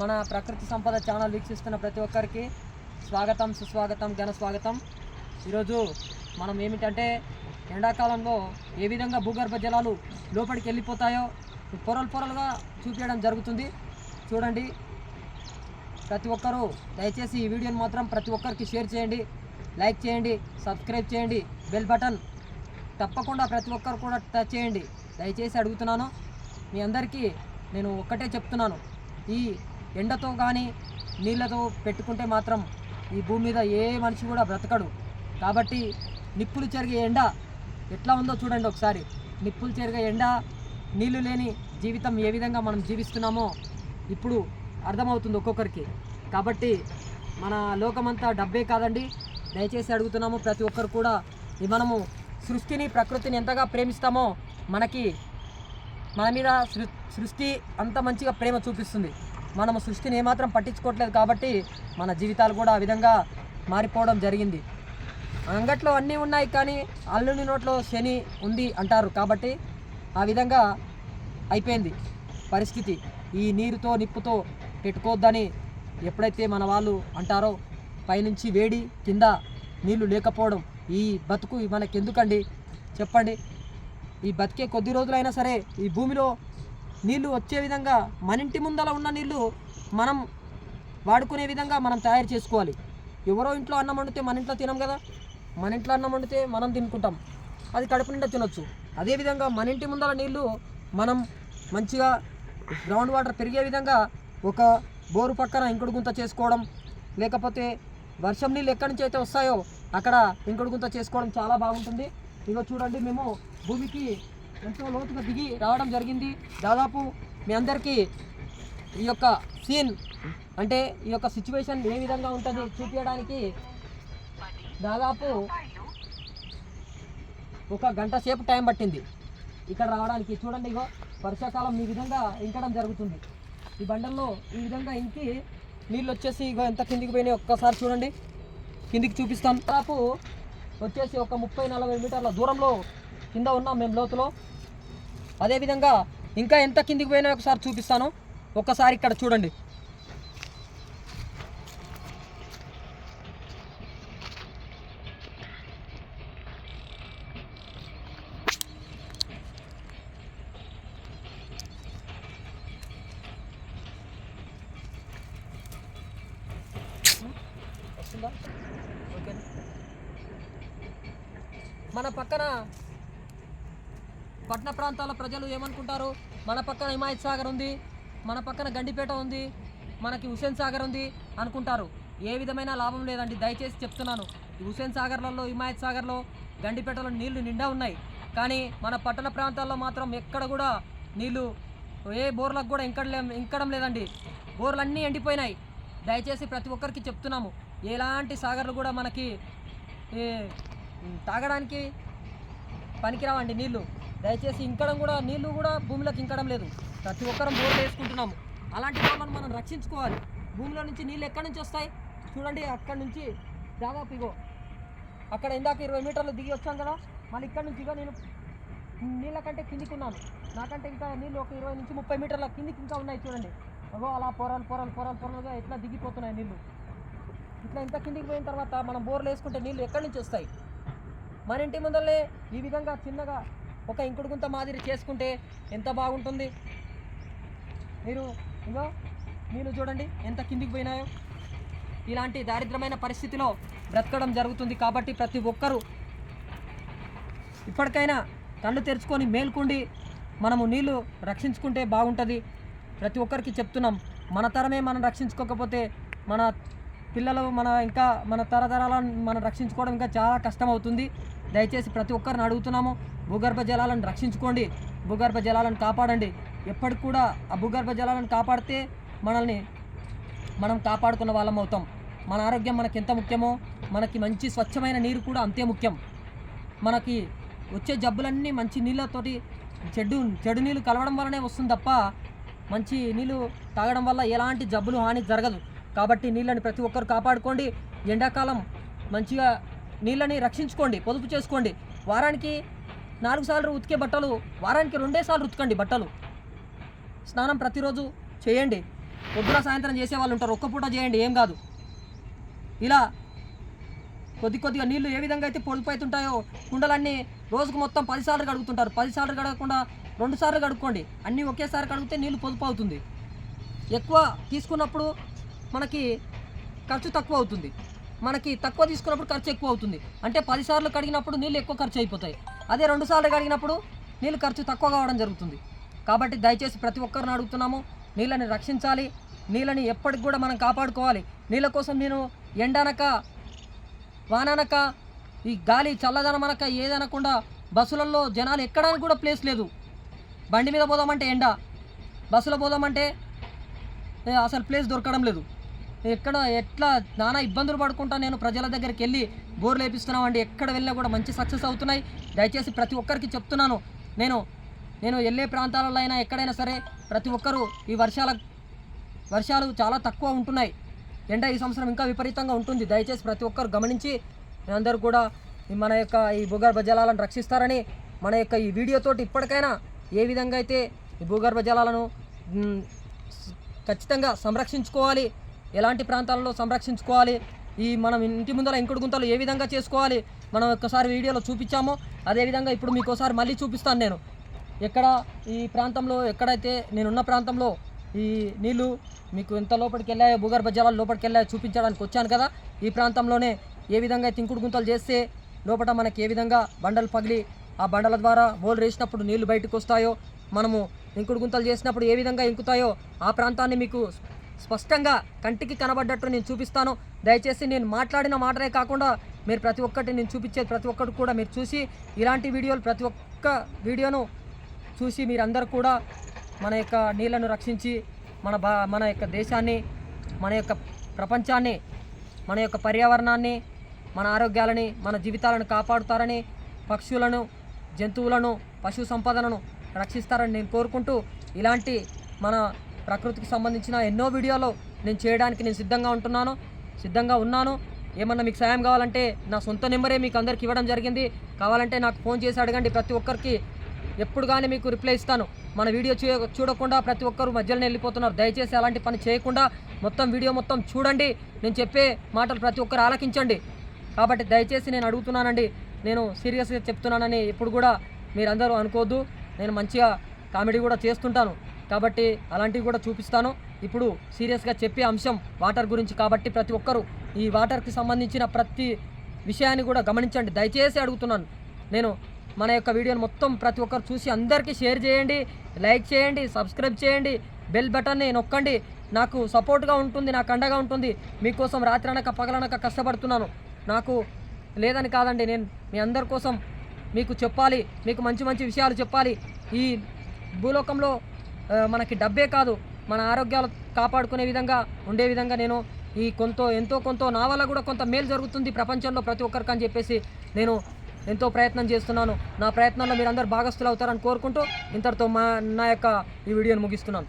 మన ప్రకృతి సంపద ఛానల్ వీక్షిస్తున్న ప్రతి ఒక్కరికి స్వాగతం సుస్వాగతం ఘన స్వాగతం. ఈరోజు మనం ఏమిటంటే ఎండాకాలంలో ఏ విధంగా భూగర్భ జలాలు లోపలికి వెళ్ళిపోతాయో పొరలు పొరలుగా చూపించడం జరుగుతుంది. చూడండి ప్రతి ఒక్కరూ దయచేసి ఈ వీడియోని మాత్రం ప్రతి ఒక్కరికి షేర్ చేయండి లైక్ చేయండి సబ్స్క్రైబ్ చేయండి బెల్ బటన్ తప్పకుండా ప్రతి ఒక్కరు కూడా టచ్ చేయండి. దయచేసి అడుగుతున్నాను మీ అందరికీ నేను ఒక్కటే చెప్తున్నాను. ఈ ఎండతో కానీ నీళ్ళతో పెట్టుకుంటే మాత్రం ఈ భూమి మీద ఏ మనిషి కూడా బ్రతకడు. కాబట్టి నిప్పులు చెరిగే ఎండ ఎట్లా ఉందో చూడండి ఒకసారి. నిప్పులు చెరిగే ఎండ నీళ్ళు లేని జీవితం ఏ విధంగా మనం జీవిస్తున్నామో ఇప్పుడు అర్థమవుతుంది ఒక్కొక్కరికి. కాబట్టి మన లోకమంతా డబ్బే కాదండి. దయచేసి అడుగుతున్నాము ప్రతి ఒక్కరు కూడా మనము సృష్టిని ప్రకృతిని ఎంతగా ప్రేమిస్తామో మనకి మన మీద సృష్టి అంత మంచిగా ప్రేమ చూపిస్తుంది. మనము సృష్టిని ఏమాత్రం పట్టించుకోవట్లేదు కాబట్టి మన జీవితాలు కూడా ఆ విధంగా మారిపోవడం జరిగింది. అంగట్లో అన్నీ ఉన్నాయి కానీ అల్లుని నోట్లో శని ఉంది అంటారు కాబట్టి ఆ విధంగా అయిపోయింది పరిస్థితి. ఈ నీరుతో నిప్పుతో పెట్టుకోవద్దని ఎప్పుడైతే మన వాళ్ళు అంటారో పైనుంచి వేడి కింద నీళ్ళు లేకపోవడం ఈ బతుకు మనకెందుకండి? చెప్పండి. ఈ బతికే కొద్ది రోజులైనా సరే ఈ భూమిలో నీళ్ళు వచ్చే విధంగా మన ఇంటి ముందల ఉన్న నీళ్ళు మనం వాడుకునే విధంగా మనం తయారు చేసుకోవాలి. ఎవరో ఇంట్లో అన్నం వండితే మన ఇంట్లో తినం కదా? మన ఇంట్లో అన్నం వండితే మనం తినుకుంటాం. అది కడుపు నిండా తినొచ్చు. అదేవిధంగా మన ఇంటి ముందల నీళ్ళు మనం మంచిగా గ్రౌండ్ వాటర్ పెరిగే విధంగా ఒక బోరు పక్కన ఇంకుడు గుంత చేసుకోవడం లేకపోతే వర్షం నీళ్ళు ఎక్కడి నుంచి అయితే వస్తాయో అక్కడ ఇంకుడు గుంత చేసుకోవడం చాలా బాగుంటుంది. ఇగో చూడండి మేము భూమికి ఎంతో లోతుగా దిగి రావడం జరిగింది. దాదాపు మీ అందరికీ ఈ యొక్క సీన్ అంటే ఈ యొక్క సిచ్యువేషన్ ఏ విధంగా ఉంటుంది చూపించడానికి దాదాపు ఒక గంట సేపు టైం పట్టింది ఇక్కడ రావడానికి. చూడండి ఇగో వర్షాకాలం ఈ విధంగా ఇంకడం జరుగుతుంది. ఈ బండల్లో ఈ విధంగా ఇంకి నీళ్ళు వచ్చేసి ఇగో ఎంత కిందికి పోయినాయి ఒక్కసారి చూడండి. కిందికి చూపిస్తాం. దాదాపు వచ్చేసి ఒక ముప్పై నలభై మీటర్ల దూరంలో కింద ఉన్నాం మేము లోతులో. అదేవిధంగా ఇంకా ఎంత కిందికి పోయినా ఒకసారి చూపిస్తాను. ఒక్కసారి ఇక్కడ చూడండి. మన పక్కన పట్టణ ప్రాంతాల ప్రజలు ఏమనుకుంటారు? మన పక్కన హిమాయత్ సాగర్ ఉంది మన పక్కన గండిపేట ఉంది మనకి హుసేన్ సాగర్ ఉంది అనుకుంటారు. ఏ విధమైన లాభం లేదండి. దయచేసి చెప్తున్నాను. హుసేన్ సాగర్లలో హిమాయత్ సాగర్లో గండిపేటలో నీళ్ళు నిండా ఉన్నాయి. కానీ మన పట్టణ ప్రాంతాల్లో మాత్రం ఎక్కడ కూడా నీళ్ళు ఏ బోర్లకు కూడా ఇంకడలే ఇంకడం లేదండి. బోర్లన్నీ ఎండిపోయినాయి. దయచేసి ప్రతి ఒక్కరికి చెప్తున్నాము. ఎలాంటి సాగర్లు కూడా మనకి తాగడానికి పనికిరావండి నీళ్ళు దయచేసి ఇంకడం కూడా నీళ్ళు కూడా భూమిలోకి ఇంకడం లేదు. ప్రతి ఒక్కరం బోర్లు వేసుకుంటున్నాము. అలాంటి బోర్లను మనం రక్షించుకోవాలి. భూమిలో నుంచి నీళ్ళు ఎక్కడి నుంచి వస్తాయి? చూడండి అక్కడి నుంచి దాదాపు ఇగో అక్కడ ఇందాక ఇరవై మీటర్లు దిగి వచ్చాం కదా మళ్ళీ ఇక్కడ నుంచి ఇగో నేను నీళ్ళ కంటే కిందికున్నాను నాకంటే ఇంకా నీళ్ళు ఒక ఇరవై నుంచి ముప్పై మీటర్ల కిందికి ఇంకా ఉన్నాయి చూడండి. అగో అలా పొరలు పొరలు పొరలు పొరలుగా ఇట్లా దిగిపోతున్నాయి నీళ్ళు ఇట్లా ఇంత కిందికి పోయిన తర్వాత మనం బోర్లు వేసుకుంటే నీళ్ళు ఎక్కడి నుంచి వస్తాయి? మన ఇంటి ముందరలే ఈ విధంగా చిన్నగా ఒక ఇంకుడు గుంత మాదిరి చేసుకుంటే ఎంత బాగుంటుంది? మీరు ఇంకో నీళ్ళు చూడండి ఎంత కిందికి పోయినాయో. ఇలాంటి దారిద్రమైన పరిస్థితిలో బ్రతకడం జరుగుతుంది కాబట్టి ప్రతి ఒక్కరూ ఇప్పటికైనా కళ్ళు తెరుచుకొని మేల్కొండి మనము నీళ్ళు రక్షించుకుంటే బాగుంటుంది. ప్రతి ఒక్కరికి చెప్తున్నాం మన తరమే మనం రక్షించుకోకపోతే మన పిల్లలు మన ఇంకా మన తరతరాలను మనం రక్షించుకోవడం ఇంకా చాలా కష్టం అవుతుంది దయచేసి ప్రతి ఒక్కరిని అడుగుతున్నాము భూగర్భ జలాలను రక్షించుకోండి భూగర్భ జలాలను కాపాడండి. ఎప్పటికి కూడా ఆ భూగర్భ జలాలను కాపాడితే మనల్ని మనం కాపాడుకున్న వాళ్ళం అవుతాం. మన ఆరోగ్యం మనకి ఎంత ముఖ్యమో మనకి మంచి స్వచ్ఛమైన నీరు కూడా అంతే ముఖ్యం. మనకి వచ్చే జబ్బులన్నీ మంచి నీళ్ళతోటి చెడు చెడు నీళ్ళు కలవడం వల్లనే వస్తుంది తప్ప మంచి నీళ్ళు తాగడం వల్ల ఎలాంటి జబ్బులు హాని జరగదు. కాబట్టి నీళ్ళని ప్రతి ఒక్కరు కాపాడుకోండి. ఎండాకాలం మంచిగా నీళ్ళని రక్షించుకోండి పొదుపు చేసుకోండి. వారానికి నాలుగు సార్లు ఉతికే బట్టలు వారానికి రెండే సార్లు ఉతకండి బట్టలు. స్నానం ప్రతిరోజు చేయండి. పొద్దున సాయంత్రం చేసే వాళ్ళు ఉంటారు ఒక్క పూట చేయండి ఏం కాదు. ఇలా కొద్ది కొద్దిగా నీళ్ళు ఏ విధంగా అయితే పొదుపు అవుతుంటాయో కుండలన్నీ రోజుకు మొత్తం పదిసార్లు కడుగుతుంటారు. పదిసార్లు కడగకుండా రెండు సార్లు కడుక్కోండి. అన్నీ ఒకేసారి కడిగితే నీళ్ళు పొదుపు అవుతుంది. ఎక్కువ తీసుకున్నప్పుడు మనకి ఖర్చు తక్కువ అవుతుంది. మనకి తక్కువ తీసుకున్నప్పుడు ఖర్చు ఎక్కువ అవుతుంది. అంటే పదిసార్లు కడిగినప్పుడు నీళ్ళు ఎక్కువ ఖర్చు అయిపోతాయి. అదే రెండు సార్లు కడిగినప్పుడు నీళ్ళు ఖర్చు తక్కువ కావడం జరుగుతుంది. కాబట్టి దయచేసి ప్రతి ఒక్కరిని అడుగుతున్నాము నీళ్ళని రక్షించాలి నీళ్ళని ఎప్పటికి కూడా మనం కాపాడుకోవాలి. నీళ్ళ కోసం నేను ఎండనక వాననక ఈ గాలి చల్లదనమనక ఏదనకుండా బస్సులలో జనాలు ఎక్కడానికి కూడా ప్లేస్ లేదు. బండి మీద పోదామంటే ఎండ బస్సులో పోదామంటే అసలు ప్లేస్ దొరకడం లేదు. ఎక్కడ ఎట్లా నానా ఇబ్బందులు పడుకుంటా నేను ప్రజల దగ్గరికి వెళ్ళి బోర్లు వేపిస్తున్నామండి. ఎక్కడ వెళ్ళినా కూడా మంచి సక్సెస్ అవుతున్నాయి. దయచేసి ప్రతి ఒక్కరికి చెప్తున్నాను. నేను నేను వెళ్ళే ప్రాంతాలలో అయినా ఎక్కడైనా సరే ప్రతి ఒక్కరూ ఈ వర్షాల వర్షాలు చాలా తక్కువ ఉంటున్నాయి. ఎండ ఈ సంవత్సరం ఇంకా విపరీతంగా ఉంటుంది. దయచేసి ప్రతి ఒక్కరు గమనించి అందరూ కూడా ఈ మన యొక్క ఈ భూగర్భ జలాలను రక్షిస్తారని మన యొక్క ఈ వీడియోతోటి ఇప్పటికైనా ఏ విధంగా అయితే ఈ భూగర్భ జలాలను ఖచ్చితంగా సంరక్షించుకోవాలి. ఎలాంటి ప్రాంతాలలో సంరక్షించుకోవాలి? ఈ మనం ఇంటి ముందర ఇంకుడు గుంతలు ఏ విధంగా చేసుకోవాలి? మనం ఒక్కసారి వీడియోలో చూపించామో. అదేవిధంగా ఇప్పుడు మీకు ఒకసారి మళ్ళీ చూపిస్తాను నేను. ఎక్కడ ఈ ప్రాంతంలో ఎక్కడైతే నేనున్న ప్రాంతంలో ఈ నీళ్ళు మీకు ఎంత లోపలికి వెళ్ళాయో భూగర్భ జలాలు లోపలికి వెళ్ళాయో చూపించడానికి వచ్చాను కదా. ఈ ప్రాంతంలోనే ఏ విధంగా తింకుడు గుంతలు చేస్తే లోపల మనకి ఏ విధంగా బండలు పగిలి ఆ బండల ద్వారా బోల్ వేసినప్పుడు నీళ్ళు బయటకు వస్తాయో మనము ఇంకుడు గుంతలు చేసినప్పుడు ఏ విధంగా ఇంకుతాయో ఆ ప్రాంతాన్ని మీకు స్పష్టంగా కంటికి కనబడ్డట్టు నేను చూపిస్తాను. దయచేసి నేను మాట్లాడిన మాటలే కాకుండా మీరు ప్రతి ఒక్కటి నేను చూపించేది ప్రతి ఒక్కటి కూడా మీరు చూసి ఇలాంటి వీడియోలు ప్రతి ఒక్క వీడియోను చూసి మీరందరూ కూడా మన యొక్క నీళ్ళను రక్షించి మన బా మన యొక్క దేశాన్ని మన యొక్క ప్రపంచాన్ని మన యొక్క పర్యావరణాన్ని మన ఆరోగ్యాలని మన జీవితాలను కాపాడుతారని పక్షులను జంతువులను పశు సంపదలను రక్షిస్తారని నేను కోరుకుంటూ ఇలాంటి మన ప్రకృతికి సంబంధించిన ఎన్నో వీడియోలు నేను చేయడానికి నేను సిద్ధంగా ఉంటున్నాను సిద్ధంగా ఉన్నాను. ఏమన్నా మీకు సాయం కావాలంటే నా సొంత నెంబరే మీకు అందరికి ఇవ్వడం జరిగింది. కావాలంటే నాకు ఫోన్ చేసి అడగండి ప్రతి ఒక్కరికి ఎప్పుడు కానీ మీకు రిప్లై ఇస్తాను. మన వీడియో చూ చూడకుండా ప్రతి ఒక్కరు మధ్యలోనే వెళ్ళిపోతున్నారు. దయచేసి అలాంటి పని చేయకుండా మొత్తం వీడియో మొత్తం చూడండి. నేను చెప్పే మాటలు ప్రతి ఒక్కరు ఆలకించండి. కాబట్టి దయచేసి నేను అడుగుతున్నానండి. నేను సీరియస్గా చెప్తున్నానని ఎప్పుడు కూడా మీరందరూ అనుకోవద్దు. నేను మంచిగా కామెడీ కూడా చేస్తుంటాను. కాబట్టి అలాంటివి కూడా చూపిస్తాను. ఇప్పుడు సీరియస్గా చెప్పే అంశం వాటర్ గురించి కాబట్టి ప్రతి ఒక్కరూ ఈ వాటర్కి సంబంధించిన ప్రతి విషయాన్ని కూడా గమనించండి. దయచేసి అడుగుతున్నాను. నేను మన యొక్క వీడియోని మొత్తం ప్రతి ఒక్కరు చూసి అందరికీ షేర్ చేయండి లైక్ చేయండి సబ్స్క్రైబ్ చేయండి బెల్ బటన్ని నొక్కండి. నాకు సపోర్ట్గా ఉంటుంది నాకు అండగా ఉంటుంది. మీకోసం రాత్రి అనక పగలనక కష్టపడుతున్నాను. నాకు లేదని కాదండి నేను మీ అందరి కోసం మీకు చెప్పాలి మీకు మంచి మంచి విషయాలు చెప్పాలి. ఈ భూలోకంలో మనకి డబ్బే కాదు. మన ఆరోగ్యాలు కాపాడుకునే విధంగా ఉండే విధంగా నేను ఈ కొంత ఎంతో కొంత నా వల్ల కూడా కొంత మేలు జరుగుతుంది ప్రపంచంలో ప్రతి ఒక్కరికి అని చెప్పేసి నేను ఎంతో ప్రయత్నం చేస్తున్నాను. నా ప్రయత్నంలో మీరు అందరు భాగస్థులు అవుతారని కోరుకుంటూ ఇంతటితో మా నా యొక్క ఈ వీడియోను ముగిస్తున్నాను.